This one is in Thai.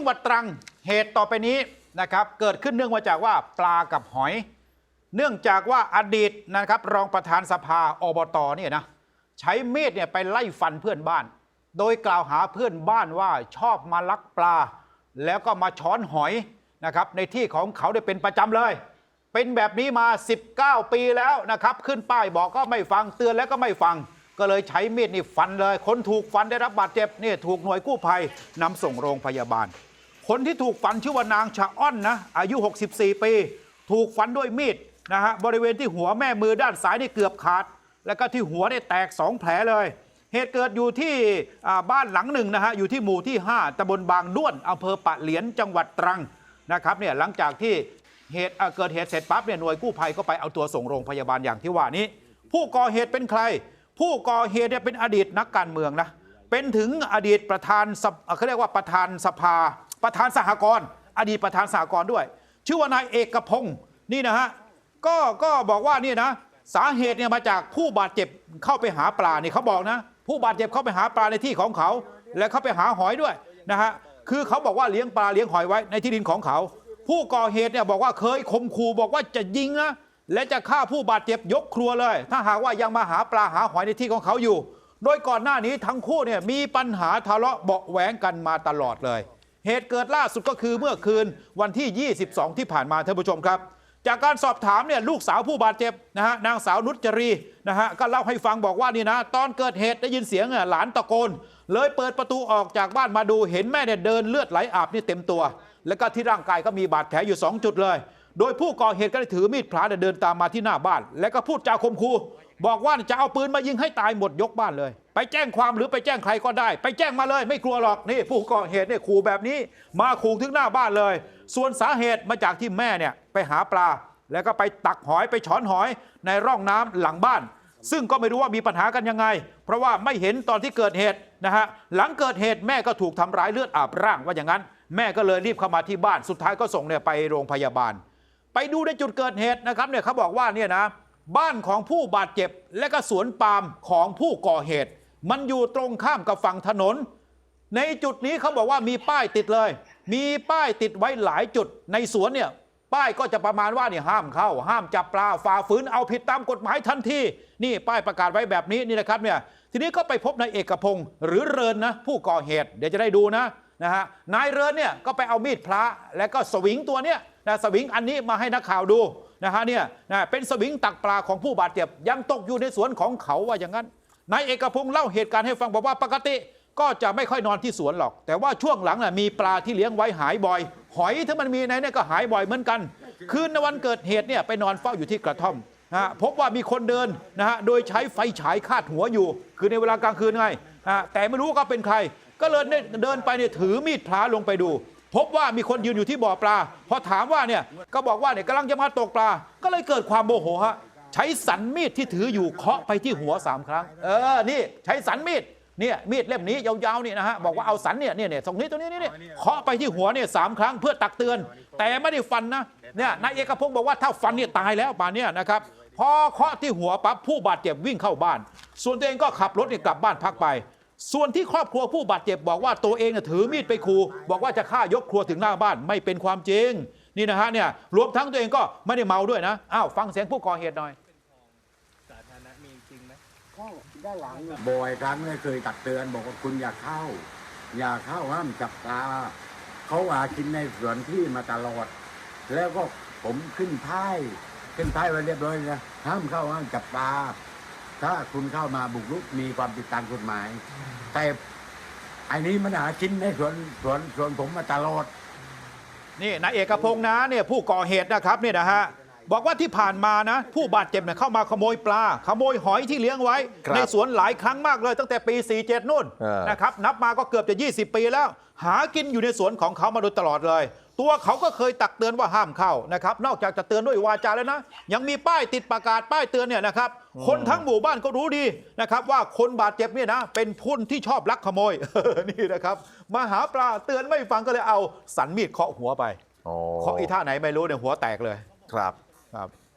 จังหวัดตรังเหตุต่อไปนี้นะครับเกิดขึ้นเนื่องมาจากว่าปลากับหอย เนื่องจากว่าอดีตนะครับรองประธานสภาอบตเนี่ยนะใช้มีดเนี่ยไปไล่ฟันเพื่อนบ้าน โดยกล่าวหาเพื่อนบ้านว่าชอบมาลักปลา แล้วก็มาช้อนหอยนะครับในที่ของเขาได้เป็นประจำเลย เป็นแบบนี้มา 19 ปีแล้วนะครับขึ้นป้ายบอกก็ไม่ฟังเตือนแล้วก็ไม่ฟังก็เลยใช้มีดนี่ฟันเลย คนถูกฟันได้รับบาดเจ็บนี่ถูกหน่วยกู้ภัยนำส่งโรงพยาบาล คนที่ถูกฟันชื่อว่านางชะอ้อนนะอายุ 64 ปี ถูกฟันด้วยมีดนะฮะบริเวณที่หัวแม่มือด้านซ้ายนี่เกือบขาด แล้วก็ที่หัวเนี่ยแตก 2 แผลเลย เหตุเกิดอยู่ที่บ้านหลังหนึ่งนะฮะอยู่ที่หมู่ที่ 5ตำบลบางด้วนอำเภอปะเหลียนจังหวัดตรังนะครับเนี่ยหลังจากที่เหตุเกิดเหตุเสร็จปั๊บเนี่ยหน่วยกู้ภัยก็ไปเอาตัวส่งโรงพยาบาลอย่างที่ว่านี้ ผู้ก่อเหตุเป็นใคร ผู้ก่อเหตุเนี่ยเป็นอดีตนักการเมืองนะเป็นถึงอดีตประธานเขาเรียกว่าประธานสภา ประธานสหกรณ์อดีตประธานสหกรณ์ด้วย ชื่อว่านายเอกพงศ์นี่นะฮะก็ก็บอกว่านี่นะสาเหตุเนี่ยมาจากผู้บาดเจ็บเข้าไปหาปลาเนี่ยเขาบอกนะ ผู้บาดเจ็บเข้าไปหาปลาในที่ของเขา และเขาไปหาหอยด้วยนะฮะคือเขาบอกว่าเลี้ยงปลาเลี้ยงหอยไว้ในที่ดินของเขา ผู้ก่อเหตุเนี่ยบอกว่าเคยข่มขู่บอกว่าจะยิงนะและจะฆ่าผู้บาดเจ็บยกครัวเลย ถ้าหากว่ายังมาหาปลาหาหอยในที่ของเขาอยู่ โดยก่อนหน้านี้ทั้งคู่เนี่ยมีปัญหาทะเลาะเบาแหวงกันมาตลอดเลย เหตุเกิดล่าสุดก็คือเมื่อคืนวันที่ 22 ที่ผ่านมาท่านผู้ชมครับ จากการสอบถามเนี่ยลูกสาวผู้บาดเจ็บนะฮะนางสาวนุชจรีนะฮะก็เล่าให้ฟังบอกว่านี่นะตอนเกิดเหตุได้ยินเสียงอะหลานตะโกน เลยเปิดประตูออกจากบ้านมาดูเห็นแม่เนี่ยเดินเลือดไหลอาบนี่เต็มตัว แล้วก็ที่ร่างกายก็มีบาดแผลอยู่ 2 จุดเลย โดยผู้ก่อเหตุก็ได้ถือมีดพระเดินตามมาที่หน้าบ้าน แล้วก็พูดจาข่มขู่ บอกว่าจะเอาปืนมายิงให้ตายหมดยกบ้านเลย ไปแจ้งความหรือไปแจ้งใครก็ได้ ไปแจ้งมาเลยไม่กลัวหรอกนี่ผู้ก่อเหตุเนี่ยขู่แบบนี้ มาขู่ถึงหน้าบ้านเลย ส่วนสาเหตุมาจากที่แม่เนี่ยไปหาปลา แล้วก็ไปตักหอยไปช้อนหอยในร่องน้ำหลังบ้าน ซึ่งก็ไม่รู้ว่ามีปัญหากันยังไง เพราะว่าไม่เห็นตอนที่เกิดเหตุนะฮะหลังเกิดเหตุแม่ก็ถูกทำร้ายเลือดอาบร่างว่าอย่างนั้น แม่ก็เลยรีบเข้ามาที่บ้านสุดท้ายก็ส่งเนี่ยไปโรงพยาบาล ไปดูในจุดเกิดเหตุนะครับเนี่ยเขาบอกว่าเนี่ยนะ บ้านของผู้บาดเจ็บและก็สวนปาล์มของผู้ก่อเหตุ มันอยู่ตรงข้ามกับฝั่งถนน ในจุดนี้เขาบอกว่ามีป้ายติดเลย มีป้ายติดไว้หลายจุด ในสวนเนี่ยป้ายก็จะประมาณว่าเนี่ยห้ามเข้า ห้ามจับปลาฝ่าฝืนเอาผิดตามกฎหมายทันทีนี่ป้ายประกาศไว้แบบนี้นี่นะครับเนี่ยทีนี้ก็ไปพบนายเอกพงศ์หรือเรินนะ ผู้ก่อเหตุเดี๋ยวจะได้ดูนะนะฮะนายเรินเนี่ยก็ไปเอามีดพระ แล้วก็สวิงตัวเนี้ยนะสวิงอันนี้มาให้นักข่าวดู นะฮะเนี่ยนะเป็นสวิงตักปลาของผู้บาดเจ็บยังตกอยู่ในสวนของเขาว่าอย่างนั้นนายเอกพงศ์เล่าเหตุการณ์ให้ฟังบอกว่าปกติก็จะไม่ค่อยนอนที่สวนหรอก แต่ว่าช่วงหลังน่ะมีปลาที่เลี้ยงไว้หายบ่อย หอยถ้ามันมีในเนี่ยก็หายบ่อยเหมือนกัน คืนในวันเกิดเหตุเนี่ยไปนอนเฝ้าอยู่ที่กระท่อมนะพบว่ามีคนเดินนะฮะโดยใช้ไฟฉายคาดหัวอยู่ คือในเวลากลางคืนไงฮะแต่ไม่รู้ก็เป็นใคร ก็เลยเดินไปเนี่ยถือมีดพระลงไปดู พบว่ามีคนยืนอยู่ที่บ่อปลา พอถามว่าเนี่ยก็บอกว่าเนี่ยกำลังจะมาตกปลา ก็เลยเกิดความโมโหฮะใช้สันมีดที่ถืออยู่เคาะไปที่หัวสามครั้ง เออนี่ใช้สันมีดเนี่ยมีดเล่มนี้ยาวๆนี่นะฮะบอกว่าเอาสันเนี่ยเนี่ยเนี่ยตรงนี้ตรงนี้นี่เคาะไปที่หัวเนี่ยสามครั้งเพื่อตักเตือน แต่ไม่ได้ฟันนะเนี่ยนายเอกพงศ์บอกว่าถ้าฟันเนี่ยตายแล้วป่านเนี่ยนะครับพอเคาะที่หัวปั๊บผู้บาดเจ็บวิ่งเข้าบ้าน ส่วนตัวเองก็ขับรถเนี่ยกลับบ้านพักไป ส่วนที่ครอบครัวผู้บาดเจ็บบอกว่าตัวเองน่ะถือมีดไปขู่บอกว่าจะฆ่ายกครัวถึงหน้าบ้านไม่เป็นความจริง นี่นะฮะเนี่ยรวมทั้งตัวเองก็ไม่ได้เมาด้วยนะอ้าวฟังเสียงผู้ก่อเหตุหน่อยสาธารณะมีจริงไหมเข้าด้านหลังเนี่ยบ่อยครั้งเลยเคยตักเตือนบอกว่าคุณอย่าเข้า อย่าเข้าห้ามจับปลาเขาหากินในสวนที่มาตลอด แล้วก็ผมขึ้นท้ายขึ้นท้ายไว้เรียบร้อยนะห้ามเข้าห้ามจับปลา ถ้าคุณเข้ามาบุกรุกมีความผิดตามกฎหมาย แต่ไอ้นี้มันหากินในสวนสวนสวนผมมาตลอด นี่นายเอกพงษ์นะเนี่ยผู้ก่อเหตุนะครับเนี่ยนะฮะ บอกว่าที่ผ่านมานะ ผู้บาดเจ็บเนี่ยเข้ามาขโมยปลา ขโมยหอยที่เลี้ยงไว้ ครับในสวนหลายครั้งมากเลย ตั้งแต่ปี 47 นู่นเออ นะครับนับมาก็เกือบจะ 20 ปีแล้ว หากินอยู่ในสวนของเขามาโดยตลอดเลย ตัวเขาก็เคยตักเตือนว่าห้ามเข้านะครับนอกจากจะเตือนด้วยวาจาแล้วนะ ยังมีป้ายติดประกาศป้ายเตือนเนี่ยนะครับคนทั้งหมู่บ้านก็รู้ดีนะครับว่าคนบาดเจ็บเนี่ยนะเป็นพุ่นที่ชอบลักขโมย นี่นะครับมาหาปลาเตือนไม่ฟังก็เลยเอาสันมีดเคาะหัวไป อ๋อเคาะอีท่าไหนไม่รู้เนี่ยหัวแตกเลย ครับ ครับ